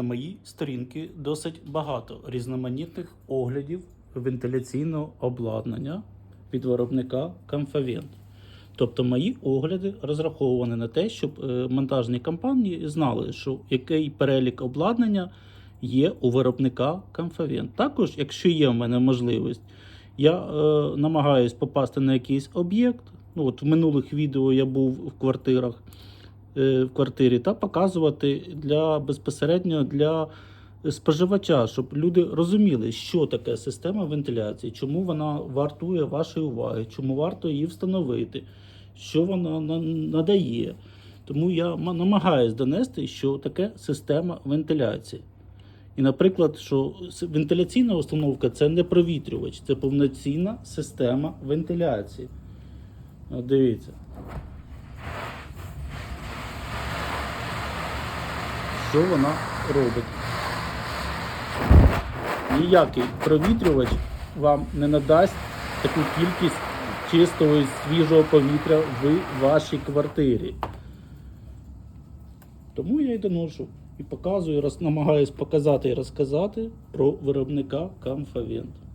На моїй сторінці досить багато різноманітних оглядів вентиляційного обладнання від виробника Comfavent. Тобто мої огляди розраховані на те, щоб е, монтажні компанії знали, що який перелік обладнання є у виробника Comfavent. Також, якщо є в мене можливість, я е, намагаюсь попасти на якийсь об'єкт. Ну, от в минулих відео я був в квартирах в квартирі та показувати для безпосередньо для споживача, щоб люди розуміли, що таке система вентиляції, чому вона вартує вашої уваги, чому варто її встановити, що вона надає. Тому я ма- намагаюсь донести, що таке система вентиляції. І, наприклад, що вентиляційна установка це не провітрювач, це повноцінна система вентиляції. Дивіться. Що вона робить? Ніякий провітрювач вам не надасть таку кількість чистого і свіжого повітря в вашій квартирі. Тому я й доношу і показую, намагаюсь показати і розказати про виробника Comfavent.